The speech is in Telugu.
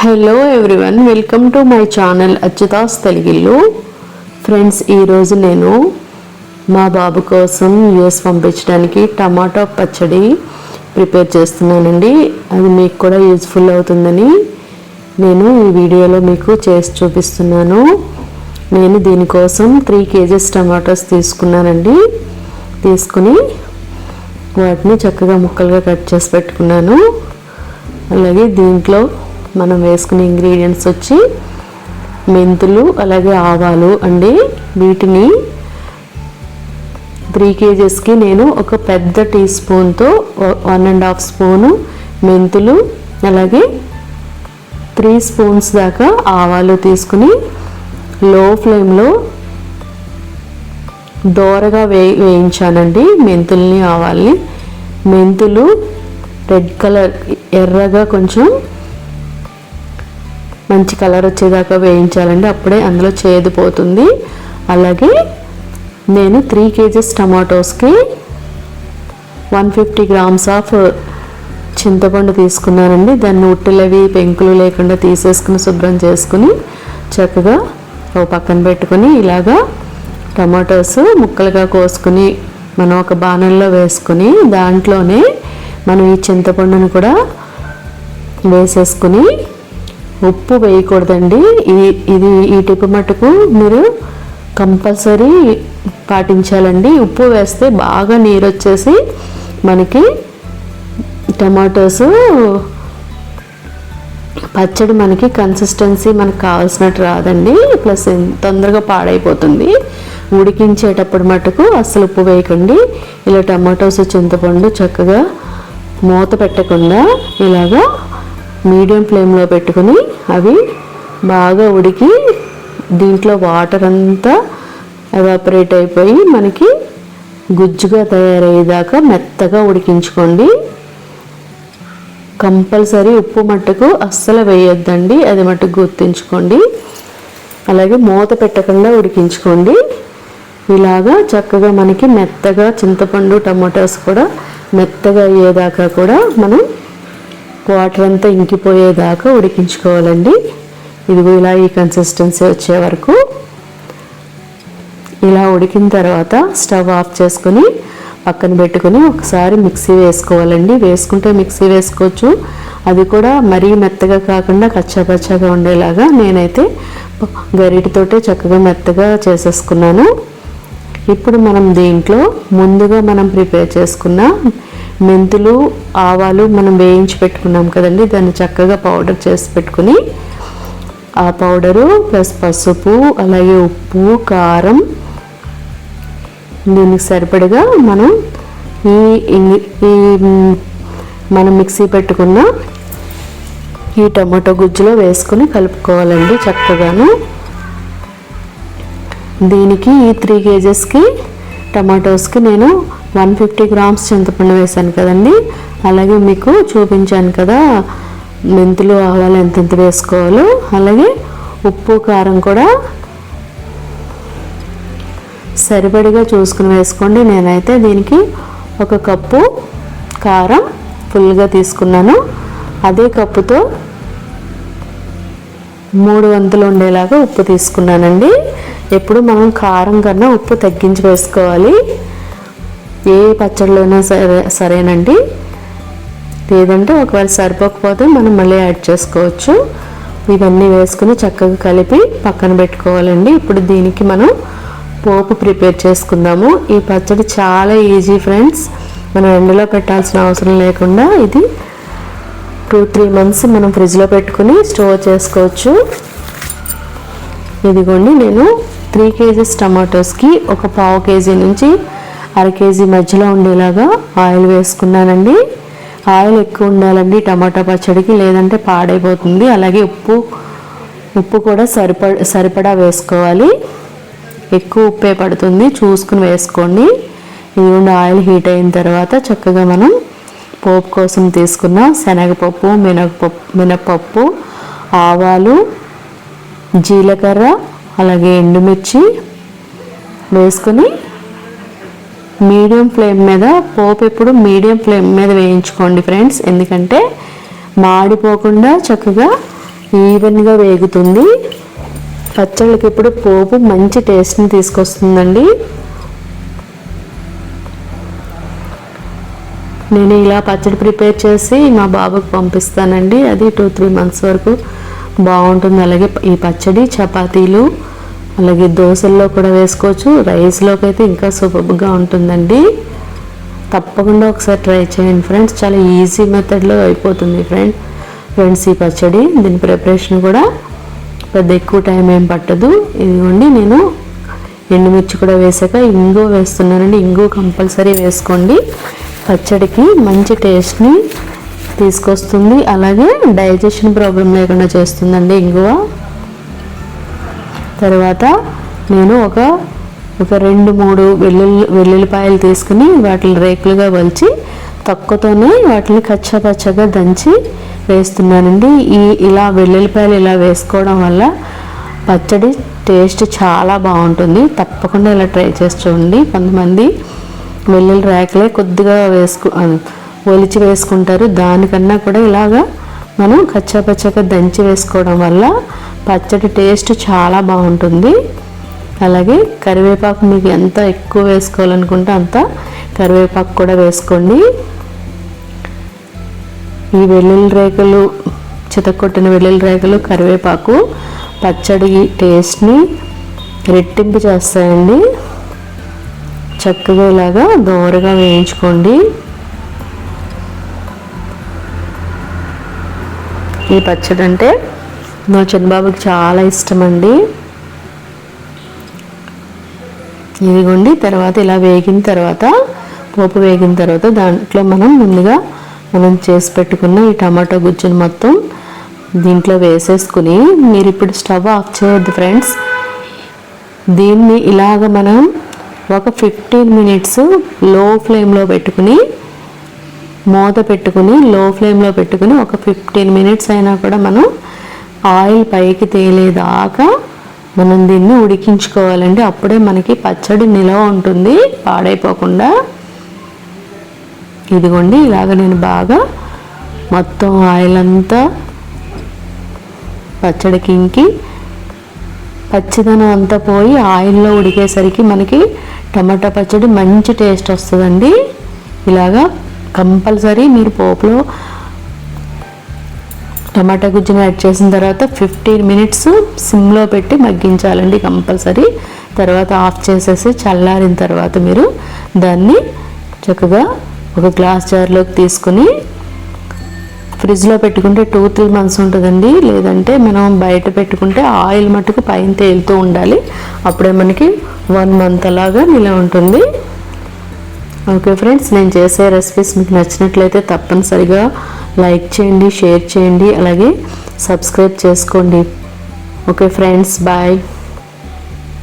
Hello everyone welcome to my channel Achyuta's Telugillu friends ఈరోజు నేను మా బాబు కోసం యూఎస్ పంపించడానికి టమాటో పచ్చడి ప్రిపేర్ చేస్తున్నానండి. అది మీకు కూడా యూజ్ఫుల్ అవుతుందని నేను ఈ వీడియోలో మీకు చేసి చూపిస్తున్నాను. నేను దీనికోసం త్రీ కేజీస్ టమాటోస్ తీసుకున్నానండి. తీసుకుని వాటిని చక్కగా ముక్కలుగా కట్ చేసి పెట్టుకున్నాను. అలాగే దీంట్లో మనం వేసుకునే ఇంగ్రీడియంట్స్ వచ్చి మెంతులు అలాగే ఆవాలు అండి. వీటిని త్రీ కేజెస్కి నేను ఒక పెద్ద టీ స్పూన్తో వన్ అండ్ హాఫ్ స్పూను మెంతులు అలాగే త్రీ స్పూన్స్ దాకా ఆవాలు తీసుకుని లో ఫ్లేమ్లో దోరగా వే వేయించానండి మెంతుల్ని ఆవాల్ని. మెంతులు రెడ్ కలర్ ఎర్రగా కొంచెం మంచి కలర్ వచ్చేదాకా వేయించాలండి. అప్పుడే అందులో చేదు పోతుంది. అలాగే నేను త్రీ కేజీస్ టమాటోస్కి వన్ ఫిఫ్టీ గ్రామ్స్ ఆఫ్ చింతపండు తీసుకున్నానండి. దాన్ని ఉట్టులవి పెంకులు లేకుండా తీసేసుకుని శుభ్రం చేసుకుని చక్కగా ఒక పక్కన పెట్టుకుని ఇలాగా టమాటోస్ ముక్కలుగా కోసుకుని మనం ఒక బాణంలో వేసుకుని దాంట్లోనే మనం ఈ చింతపండును కూడా వేసేసుకుని ఉప్పు వేయకూడదండి. ఇది ఇది ఈ టిప్ మటుకు మీరు కంపల్సరీ పాటించాలండి. ఉప్పు వేస్తే బాగా నీరు వచ్చేసి మనకి టమాటోస్ పచ్చడి మనకి కన్సిస్టెన్సీ మనకు కావాల్సినట్టు రాదండి. ప్లస్ తొందరగా పాడైపోతుంది. ఉడికించేటప్పుడు మటుకు అస్సలు ఉప్పు వేయకండి. ఇలా టమాటోస్ చింతపండు చక్కగా మూత పెట్టకుండా ఇలాగా మీడియం ఫ్లేమ్లో పెట్టుకుని అవి బాగా ఉడికి దీంట్లో వాటర్ అంతా ఎవాపరేట్ అయిపోయి మనకి గుజ్జుగా తయారయ్యేదాకా మెత్తగా ఉడికించుకోండి. కంపల్సరీ ఉప్పు మట్టుకు అస్సలు వేయొద్దండి అది మట్టుకు గుర్తించుకోండి. అలాగే మూత పెట్టకుండా ఉడికించుకోండి. ఇలాగా చక్కగా మనకి మెత్తగా చింతపండు టమాటోస్ కూడా మెత్తగా అయ్యేదాకా కూడా మనం వాటర్ అంతా ఇంకిపోయేదాకా ఉడికించుకోవాలండి. ఇదిగో ఇలా ఈ కన్సిస్టెన్సీ వచ్చే వరకు. ఇలా ఉడికిన తర్వాత స్టవ్ ఆఫ్ చేసుకుని పక్కన పెట్టుకుని ఒకసారి మిక్సీ వేసుకోవాలండి. వేసుకుంటే మిక్సీ వేసుకోవచ్చు. అది కూడా మరీ మెత్తగా కాకుండా కచ్చాపచ్చాగా ఉండేలాగా నేనైతే గరిటితోటే చక్కగా మెత్తగా చేసేసుకున్నాను. ఇప్పుడు మనం దీంట్లో ముందుగా మనం ప్రిపేర్ చేసుకున్న మెంతులు ఆవాలు మనం వేయించి పెట్టుకున్నాం కదండి. దాన్ని చక్కగా పౌడర్ చేసి పెట్టుకుని ఆ పౌడరు ప్లస్ పసుపు అలాగే ఉప్పు కారం దీనికి సరిపడగా మనం ఈ ఈ మనం మిక్సీ పెట్టుకున్న ఈ టమాటో గుజ్జులో వేసుకొని కలుపుకోవాలండి చక్కగాను. దీనికి ఈ త్రీ కేజెస్కి టమాటోస్కి నేను వన్ ఫిఫ్టీ గ్రామ్స్ చింతపండు వేసాను కదండి. అలాగే మీకు చూపించాను కదా మెంతులు ఆవాలు ఎంతెంత వేసుకోవాలో. అలాగే ఉప్పు కారం కూడా సరిపడిగా చూసుకుని వేసుకోండి. నేనైతే దీనికి ఒక కప్పు కారం ఫుల్గా తీసుకున్నాను. అదే కప్పుతో మూడు వంతులు ఉండేలాగా ఉప్పు తీసుకున్నానండి. ఎప్పుడు మనం కారం కన్నా ఉప్పు తగ్గించి వేసుకోవాలి. ఏ పచ్చడిలోనైనా సరే సరేనండి. లేదంటే ఒకవేళ సరిపోకపోతే మనం మళ్ళీ యాడ్ చేసుకోవచ్చు. ఇవన్నీ వేసుకుని చక్కగా కలిపి పక్కన పెట్టుకోవాలండి. ఇప్పుడు దీనికి మనం పోపు ప్రిపేర్ చేసుకుందాము. ఈ పచ్చడి చాలా ఈజీ ఫ్రెండ్స్. మనం ఎండలో పెట్టాల్సిన అవసరం లేకుండా ఇది టూ త్రీ మంత్స్ మనం ఫ్రిడ్జ్లో పెట్టుకుని స్టోర్ చేసుకోవచ్చు. ఇదిగోండి నేను త్రీ కేజీస్ టమాటోస్కి ఒక పావు కేజీ నుంచి అర కేజీ మధ్యలో ఉండేలాగా ఆయిల్ వేసుకున్నానండి. ఆయిల్ ఎక్కువ ఉండాలండి టమాటా పచ్చడికి లేదంటే పాడైపోతుంది. అలాగే ఉప్పు ఉప్పు కూడా సరిపడ సరిపడా వేసుకోవాలి. ఎక్కువ ఉప్పే పడుతుంది చూసుకుని వేసుకోండి. ఇదిగోండి ఆయిల్ హీట్ అయిన తర్వాత చక్కగా మనం పోపు కోసం తీసుకున్న శనగపప్పు మినపప్పు మినపప్పు ఆవాలు జీలకర్ర అలాగే ఎండుమిర్చి వేసుకుని మీడియం ఫ్లేమ్ మీద పోపు ఎప్పుడు మీడియం ఫ్లేమ్ మీద వేయించుకోండి ఫ్రెండ్స్. ఎందుకంటే మాడిపోకుండా చక్కగా ఈవెన్గా వేగుతుంది. పచ్చళ్ళకి ఇప్పుడు పోపు మంచి టేస్ట్ని తీసుకొస్తుందండి. నేను ఇలా పచ్చడి ప్రిపేర్ చేసి మా బాబుకు పంపిస్తానండి. అది టూ త్రీ మంత్స్ వరకు బాగుంటుంది. అలాగే ఈ పచ్చడి చపాతీలు అలాగే దోశల్లో కూడా వేసుకోవచ్చు. రైస్లోకి అయితే ఇంకా సూపర్గా ఉంటుందండి. తప్పకుండా ఒకసారి ట్రై చేయండి ఫ్రెండ్స్ చాలా ఈజీ మెథడ్లో అయిపోతుంది ఫ్రెండ్ ఫ్రెండ్స్ ఈ పచ్చడి దీని ప్రిపరేషన్ కూడా పెద్ద ఎక్కువ టైం ఏం పట్టదు. ఇదిగోండి నేను ఎండుమిర్చి కూడా వేసాక ఇంగు వేస్తున్నానండి. ఇంగు కంపల్సరీ వేసుకోండి. పచ్చడికి మంచి టేస్ట్ని తీసుకొస్తుంది. అలాగే డైజెషన్ ప్రాబ్లం లేకుండా చేస్తుందండి ఇంగువ. తర్వాత నేను ఒక ఒక రెండు మూడు వెల్లుల్లి వెల్లుల్లిపాయలు తీసుకుని వాటిని రేకులుగా వలిచి తక్కువతోనే వాటిని కచ్చపచ్చగా దంచి వేస్తున్నానండి. ఈ ఇలా వెల్లుల్లిపాయలు ఇలా వేసుకోవడం వల్ల పచ్చడి టేస్ట్ చాలా బాగుంటుంది. తప్పకుండా ఇలా ట్రై చేసి చూడండి. కొంతమంది వెల్లుల్లి రేకలే కొద్దిగా వేసుకు ఒలిచి వేసుకుంటారు. దానికన్నా కూడా ఇలాగా మనం కచ్చాపచ్చగా దంచి వేసుకోవడం వల్ల పచ్చడి టేస్ట్ చాలా బాగుంటుంది. అలాగే కరివేపాకు మీకు ఎంత ఎక్కువ వేసుకోవాలనుకుంటే అంత కరివేపాకు కూడా వేసుకోండి. ఈ వెల్లుల్లి రేకులు చితకొట్టిన వెల్లుల్లి రేకులు కరివేపాకు పచ్చడి టేస్ట్ని రెట్టింపు చేస్తాయండి. చక్కగా ఇలాగా దోరగా వేయించుకోండి. ఈ పచ్చడి అంటే మా చిన్నబాబుకి చాలా ఇష్టం అండి ఇదిగోండి తర్వాత ఇలా వేగిన తర్వాత పోపు వేగిన తర్వాత దాంట్లో మనం ముందుగా మనం చేసి పెట్టుకున్న ఈ టమాటో గుజ్జును మొత్తం దీంట్లో వేసేసుకుని మీరు ఇప్పుడు స్టవ్ ఆఫ్ చేయొద్దు ఫ్రెండ్స్. దీన్ని ఇలాగ మనం ఒక ఫిఫ్టీన్ మినిట్స్లో ఫ్లేమ్లో పెట్టుకుని మూత పెట్టుకుని లో ఫ్లేమ్లో పెట్టుకుని ఒక ఫిఫ్టీన్ మినిట్స్ అయినా కూడా మనం ఆయిల్ పైకి తేలేదాకా మనం దీన్ని ఉడికించుకోవాలండి. అప్పుడే మనకి పచ్చడి నిలవ ఉంటుంది పాడైపోకుండా. ఇదిగోండి ఇలాగ నేను బాగా మొత్తం ఆయిల్ అంతా పచ్చడికి ఇంకి పచ్చిదనం అంతా పోయి ఆయిల్లో ఉడికేసరికి మనకి టమాటా పచ్చడి మంచి టేస్ట్ వస్తుందండి. ఇలాగా కంపల్సరీ మీరు పోపులో టమాటా గుజ్జుని యాడ్ చేసిన తర్వాత ఫిఫ్టీన్ మినిట్స్ సిమ్లో పెట్టి మగ్గించాలండి కంపల్సరీ. తర్వాత ఆఫ్ చేసేసి చల్లారిన తర్వాత మీరు దాన్ని చక్కగా ఒక గ్లాస్ జార్లోకి తీసుకుని ఫ్రిడ్జ్లో పెట్టుకుంటే టూ త్రీ మంత్స్ ఉంటుందండి. లేదంటే మనం బయట పెట్టుకుంటే ఆయిల్ మట్టుకు పైన తేలుతూ ఉండాలి. అప్పుడే మనకి వన్ మంత్ అలాగా నిల ఉంటుంది. ఓకే ఫ్రెండ్స్ నేను చేసే రెసిపీస్ మీకు నచ్చినట్లయితే తప్పనిసరిగా లైక్ చేయండి షేర్ చేయండి అలాగే సబ్స్క్రైబ్ చేసుకోండి. Okay friends bye